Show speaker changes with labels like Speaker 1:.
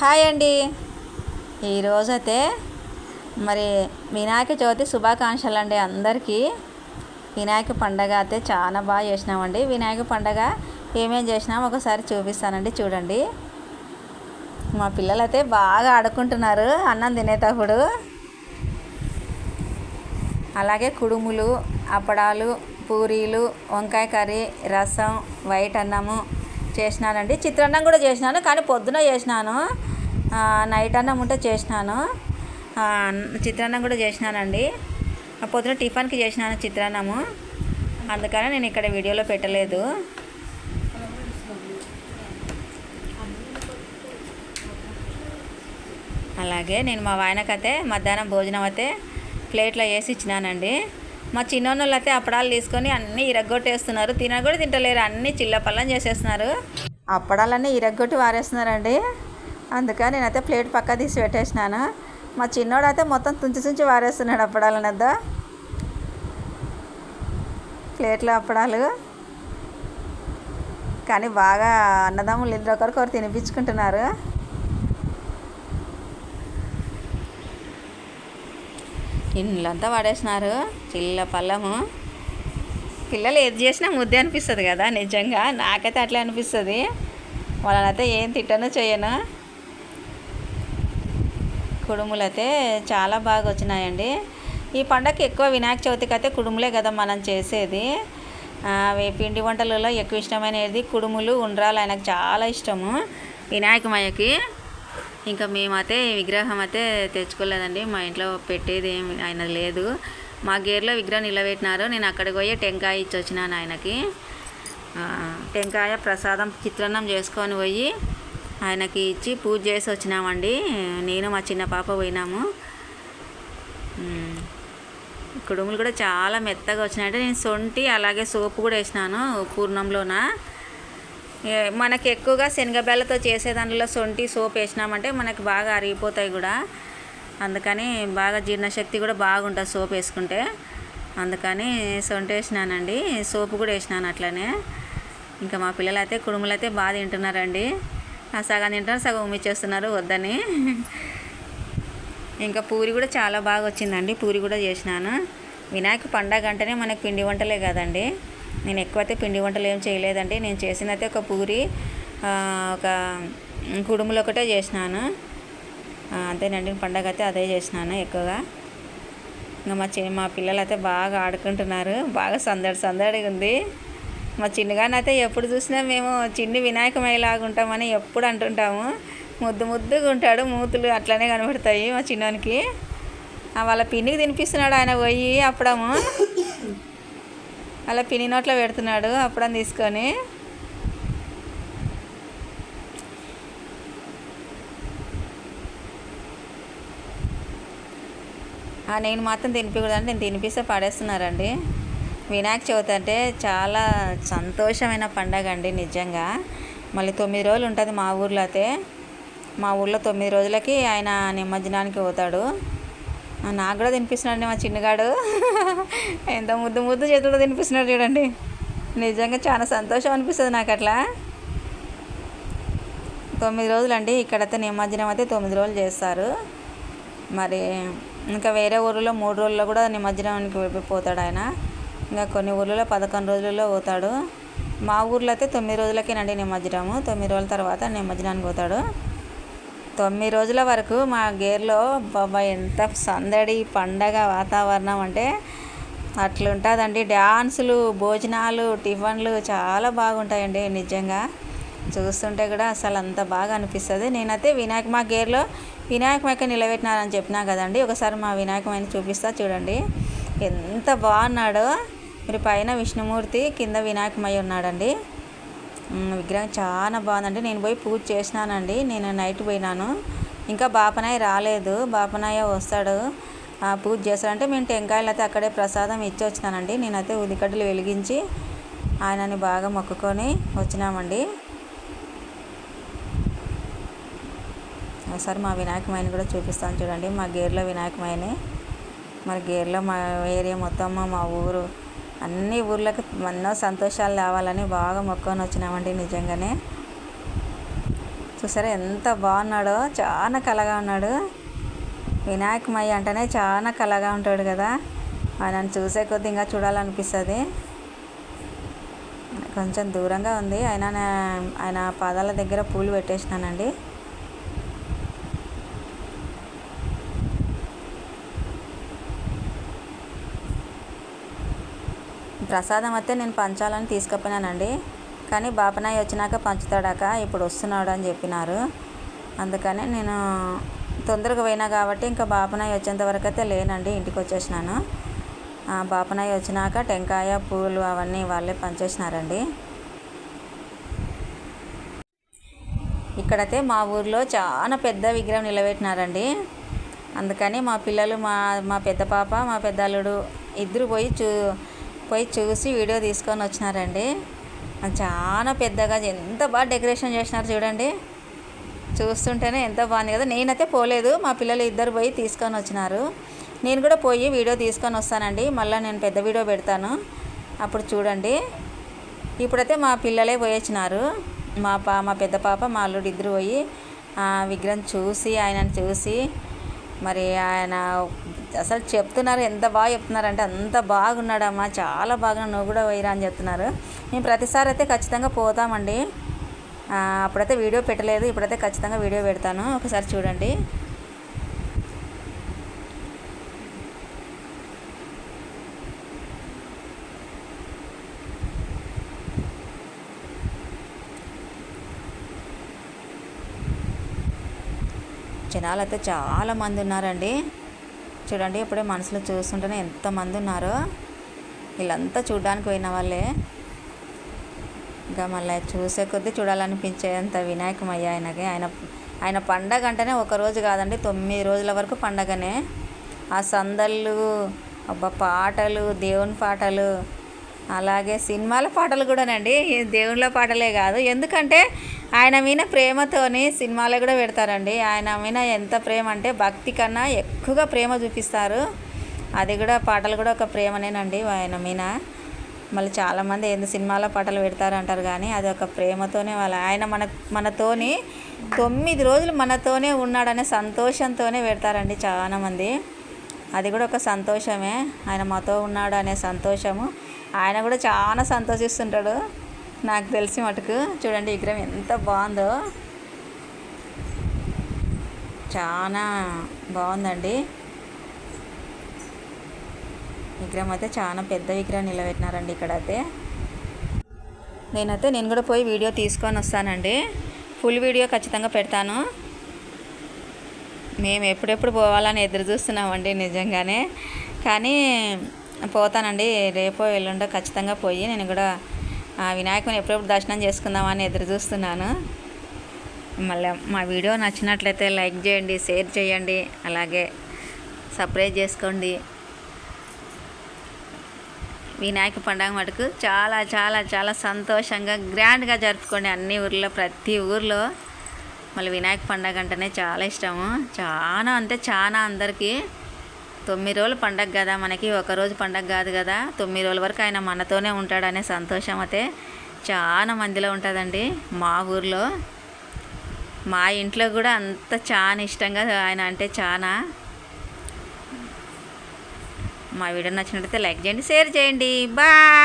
Speaker 1: Hi అండి. ఈరోజైతే మరి వినాయక చవితి శుభాకాంక్షలు అండి అందరికీ. వినాయక పండగ అయితే చాలా బాగా చేసినామండి. వినాయక పండగ ఏమేం చేసినాం ఒకసారి చూపిస్తానండి చూడండి. మా పిల్లలైతే బాగా ఆడుకుంటున్నారు అన్నం తినేటప్పుడు. అలాగే కుడుములు అప్పడాలు పూరీలు వంకాయ కర్రీ రసం వైట్ అన్నము చేసినానండి. చిత్రాన్నం కూడా చేసినాను కానీ పొద్దున చేసినాను. నైట్ అన్నం ఉంటే చేసినాను. చిత్రాన్నం కూడా చేసినానండి. పొద్దున టిఫిన్కి చేసినాను చిత్రాన్నము. అందుకని నేను ఇక్కడ వీడియోలో పెట్టలేదు. అలాగే నేను మా వాయనకైతే మధ్యాహ్నం భోజనం అయితే ప్లేట్లో వేసి ఇచ్చినానండి. మా చిన్నోళ్ళు అయితే అప్పడాలు తీసుకొని అన్నీ ఇరగ్గొట్టేస్తున్నారు. తిన కూడా తింటలేరు. అన్నీ చిల్లపల్లం చేసేస్తున్నారు. అప్పడాలన్నీ ఇరగ్గొట్టి వారేస్తున్నారండి. అందుకని నేనైతే ప్లేట్ పక్క తీసి పెట్టేసినాను. మా చిన్నోడు అయితే మొత్తం తుంచి తుంచి వారేస్తున్నాడు అప్పడాలని ప్లేట్లు ప్లేట్లో అప్పడాలు. కానీ బాగా అన్నదమ్ములు ఇద్దరు ఒకరికొకరు తినిపించుకుంటున్నారు. ఇండ్లంతా పడేసినారు. చిల్ల పల్లము. పిల్లలు ఏది చేసినా ముద్దే అనిపిస్తుంది కదా నిజంగా. నాకైతే అట్లే అనిపిస్తుంది. వాళ్ళనైతే ఏం తిట్టను చేయను కుడుములు అయితే చాలా బాగా వచ్చినాయండి. ఈ పండగకి ఎక్కువ వినాయక చవితికి అయితే కుడుములే కదా మనం చేసేది. అవి పిండి వంటలలో ఎక్కువ ఇష్టమైనది కుడుములు ఉండ్రాలు ఆయనకు చాలా ఇష్టము. వినాయకమయ్యకి ఇంకా మేమైతే విగ్రహం అయితే తెచ్చుకోలేదండి. మా ఇంట్లో పెట్టేది ఏమి ఆయన లేదు. మా గేర్లో విగ్రహం నిలబెట్టినారు. నేను అక్కడికి పోయి టెంకాయ ఇచ్చి వచ్చినాను ఆయనకి. టెంకాయ ప్రసాదం చిత్రాన్నం చేసుకొని పోయి ఆయనకి ఇచ్చి పూజ చేసి వచ్చినామండి. నేను మా చిన్న పాప పోయినాము. కుడుములు కూడా చాలా మెత్తగా వచ్చినాయంటే నేను సొంటి అలాగే సోపు కూడా వేసినాను పూర్ణంలోన. మనకి ఎక్కువగా శనగబెల్లతో చేసే దాంట్లో సొంటి సోప్ వేసినామంటే మనకి బాగా అరిగిపోతాయి కూడా. అందుకని బాగా జీర్ణశక్తి కూడా బాగుంటుంది సోప్ వేసుకుంటే. అందుకని సొంటి వేసినానండి. సోపు కూడా వేసినాను అట్లనే. ఇంకా మా పిల్లలు అయితే కుడుములు అయితే బాగా తింటున్నారండి. ఆ సగం తింటారు సగం ఉమ్మిచ్చేస్తున్నారు వద్దని. ఇంకా పూరి కూడా చాలా బాగా వచ్చిందండి. పూరి కూడా చేసినాను. వినాయక పండగ అంటేనే మనకు పిండి వంటలే కదండి. నేను ఎక్కువైతే పిండి వంటలు ఏం చేయలేదండి. నేను చేసినైతే ఒక పూరి ఒక కుడుములు ఒకటే చేసినాను. అంతేనండి. పండగ అయితే అదే చేసినాను ఎక్కువగా. ఇంకా మా చి మా పిల్లలు అయితే బాగా ఆడుకుంటున్నారు. బాగా సందడి సందడిగా ఉంది. మా చిన్నగాని అయితే ఎప్పుడు చూసినా మేము చిన్ని వినాయకమయ్యలాగా ఉంటామని ఎప్పుడు అంటుంటాము. ముద్దు ముద్దుగా ఉంటాడు. మూతులు అట్లనే కనబడతాయి మా చిన్నోనికి. వాళ్ళ పిన్నికి తినిపిస్తున్నాడు ఆయన పోయి అప్పుడము. అలా పిని నోట్లో పెడుతున్నాడు అప్పుడని తీసుకొని. నేను మాత్రం తినిపించకూడదంటే నేను తినిపిస్తే పడేస్తున్నారండి. వినాయక చవితి అంటే చాలా సంతోషమైన పండగ అండి నిజంగా. మళ్ళీ తొమ్మిది రోజులు ఉంటుంది మా ఊర్లో అయితే. మా ఊర్లో తొమ్మిది రోజులకి ఆయన నిమజ్జనానికి పోతాడు. నాకు కూడా తినిపిస్తున్నాడు మా చిన్నగాడు. ఎంత ముద్దు ముద్దు చేతులతో తినిపిస్తున్నాడు చూడండి. నిజంగా చాలా సంతోషం అనిపిస్తుంది నాకు అట్లా తొమ్మిది రోజులండి ఇక్కడైతే నిమజ్జనం అయితే తొమ్మిది రోజులు చేస్తారు. మరి ఇంకా వేరే ఊర్లో మూడు రోజుల్లో కూడా నిమజ్జనానికి పోతాడు ఆయన. ఇంకా కొన్ని ఊర్లలో పదకొండు రోజులలో పోతాడు. మా ఊర్లో అయితే తొమ్మిది రోజులకేనండి నిమజ్జనము. తొమ్మిది రోజుల తర్వాత నిమజ్జనానికి పోతాడు. తొమ్మిది రోజుల వరకు మా గేర్లో బాబా ఎంత సందడి పండగ వాతావరణం అంటే అట్లుంటుందండి. డ్యాన్సులు భోజనాలు టిఫిన్లు చాలా బాగుంటాయండి నిజంగా. చూస్తుంటే కూడా అసలు అంత బాగా అనిపిస్తుంది. నేనైతే వినాయక మా గేర్లో వినాయకమైక నిలబెట్టినారని చెప్పినా కదండి. ఒకసారి మా వినాయకమైన చూపిస్తా చూడండి. ఎంత బాగున్నాడో. మీరు పైన విష్ణుమూర్తి కింద వినాయకమై ఉన్నాడండి. విగ్రహం చాలా బాగుందండి. నేను పోయి పూజ చేసినానండి. నేను నైట్ పోయినాను. ఇంకా బాపనాయ రాలేదు. బాపనాయ వస్తాడు. ఆ, పూజ చేస్తాడంటే మేము టెంకాయలు అయితే అక్కడే ప్రసాదం ఇచ్చి వచ్చినానండి. నేనైతే ఉదికడ్డలు వెలిగించి ఆయనని బాగా మొక్కుకొని వచ్చినామండి. ఒకసారి మా వినాయకమైన కూడా చూపిస్తాను చూడండి. మా గేర్లో వినాయకమైన మరి గేర్లో మా ఏరియా మొత్తం మా ఊరు అన్ని ఊర్లకు ఎన్నో సంతోషాలు రావాలని బాగా మొక్కొని వచ్చినామండి నిజంగానే. చూసారా ఎంత బాగున్నాడో చాలా కలగా ఉన్నాడు. వినాయకమయ్య అంటేనే చాలా కలగా ఉంటాడు కదా. ఆయనను చూసే కొద్ది ఇంకా చూడాలనిపిస్తుంది. కొంచెం దూరంగా ఉంది. ఆయన ఆయన పాదాల దగ్గర పూలు పెట్టేసినానండి. ప్రసాదం అయితే నేను పంచాలని తీసుకుపోయినానండి. కానీ బాపనాయి వచ్చినాక పంచుతాడాక ఇప్పుడు వస్తున్నాడు అని చెప్పినారు. అందుకని నేను తొందరగా పోయినా కాబట్టి ఇంకా బాపనాయి వచ్చేంత వరకు అయితే లేనండి ఇంటికి వచ్చేసినాను. బాపనాయి వచ్చినాక టెంకాయ పూలు అవన్నీ వాళ్ళే పంచేసినారండి. ఇక్కడైతే మా ఊర్లో చాలా పెద్ద విగ్రహం నిలబెట్టినారండి. అందుకని మా పిల్లలు మా మా పెద్ద పాప మా పెద్ద అల్లుడు ఇద్దరు పోయి చూ పోయి చూసి వీడియో తీసుకొని వచ్చినారండి. అది చాలా పెద్దగా ఎంత బాగా డెకరేషన్ చేసినారు చూడండి. చూస్తుంటేనే ఎంత బాగుంది కదా. నేనైతే పోలేదు మా పిల్లలు ఇద్దరు పోయి తీసుకొని వచ్చినారు. నేను కూడా పోయి వీడియో తీసుకొని వస్తానండి. మళ్ళీ నేను పెద్ద వీడియో పెడతాను. అప్పుడు చూడండి. ఇప్పుడైతే మా పిల్లలే పోయొచ్చినారు మా పా మా పెద్ద పాప మా అల్లుడు ఇద్దరు పోయి ఆ విగ్రహం చూసి ఆయనను చూసి మరి ఆయన అసలు చెప్తున్నారు ఎంత బాగా చెప్తున్నారు అంటే అంత బాగున్నాడమ్మా చాలా బాగా నువ్వు కూడా పోయిరా అని చెప్తున్నారు. మేము ప్రతిసారి అయితే ఖచ్చితంగా పోతామండి. అప్పుడైతే వీడియో పెట్టలేదు ఇప్పుడైతే ఖచ్చితంగా వీడియో పెడతాను. ఒకసారి చూడండి. జనాలు అయితే చాలా మంది ఉన్నారండి. చూడండి ఇప్పుడే మనసులో చూస్తుంటేనే ఎంతమంది ఉన్నారో. వీళ్ళంతా చూడడానికి పోయిన వాళ్ళే. ఇంకా మళ్ళీ చూసే కొద్దీ చూడాలనిపించేంత వినాయకమయ్య ఆయనకి. ఆయన ఆయన పండగ అంటేనే ఒకరోజు కాదండి తొమ్మిది రోజుల వరకు పండగనే. ఆ సందళ్ళు అబ్బా పాటలు దేవుని పాటలు అలాగే సినిమాల పాటలు కూడానండి. ఈ దేవుళ్ళ పాటలే కాదు. ఎందుకంటే ఆయన మీద ప్రేమతోనే సినిమాలు కూడా పెడతారండి. ఆయన మీద ఎంత ప్రేమ అంటే భక్తి కన్నా ఎక్కువగా ప్రేమ చూపిస్తారు. అది కూడా పాటలు కూడా ఒక ప్రేమనేనండి ఆయన మీద. మళ్ళీ చాలామంది ఎందుకు సినిమాలో పాటలు పెడతారు అంటారు కానీ అది ఒక ప్రేమతోనే వాళ్ళ ఆయన మన మనతోని తొమ్మిది రోజులు మనతోనే ఉన్నాడనే సంతోషంతోనే పెడతారండి చాలామంది. అది కూడా ఒక సంతోషమే. ఆయన మాతో ఉన్నాడు అనే సంతోషము. ఆయన కూడా చాలా సంతోషిస్తుంటాడు. నాకు తెలిసి మటుకు చూడండి విగ్రహం ఎంత బాగుందో. చాలా బాగుందండి. విగ్రహం అయితే చాలా పెద్ద విగ్రహం నిలబెట్టినారండి ఇక్కడైతే. నేనైతే నేను కూడా పోయి వీడియో తీసుకొని వస్తానండి. ఫుల్ వీడియో ఖచ్చితంగా పెడతాను. మేము ఎప్పుడెప్పుడు పోవాలని ఎదురు చూస్తున్నామండి నిజంగానే. కానీ పోతానండి రేపో ఎల్లుండో ఖచ్చితంగా పోయి నేను కూడా వినాయకుని ఎప్పుడెప్పుడు దర్శనం చేసుకుందామని ఎదురు చూస్తున్నాను. మళ్ళీ మా వీడియో నచ్చినట్లయితే లైక్ చేయండి షేర్ చేయండి అలాగే సబ్స్క్రైబ్ చేసుకోండి. వినాయక పండుగ మటుకు చాలా చాలా చాలా సంతోషంగా గ్రాండ్గా జరుపుకోండి అన్ని ఊర్లో ప్రతి ఊర్లో మళ్ళీ వినాయక పండుగ అంటేనే చాలా ఇష్టము. చాలా అంటే చాలా అందరికీ తొమ్మిది రోజులు పండగ కదా మనకి ఒక రోజు పండగ కాదు కదా. తొమ్మిది రోజుల వరకు ఆయన మనతోనే ఉంటాడనే సంతోషం అయితే చాలా మందిలో ఉంటుందండి. మా ఊర్లో మా ఇంట్లో కూడా అంత చాలా ఇష్టంగా ఆయన అంటే చాలా. మా వీడియో నచ్చినట్లయితే లైక్ చేయండి షేర్ చేయండి. బాయ్!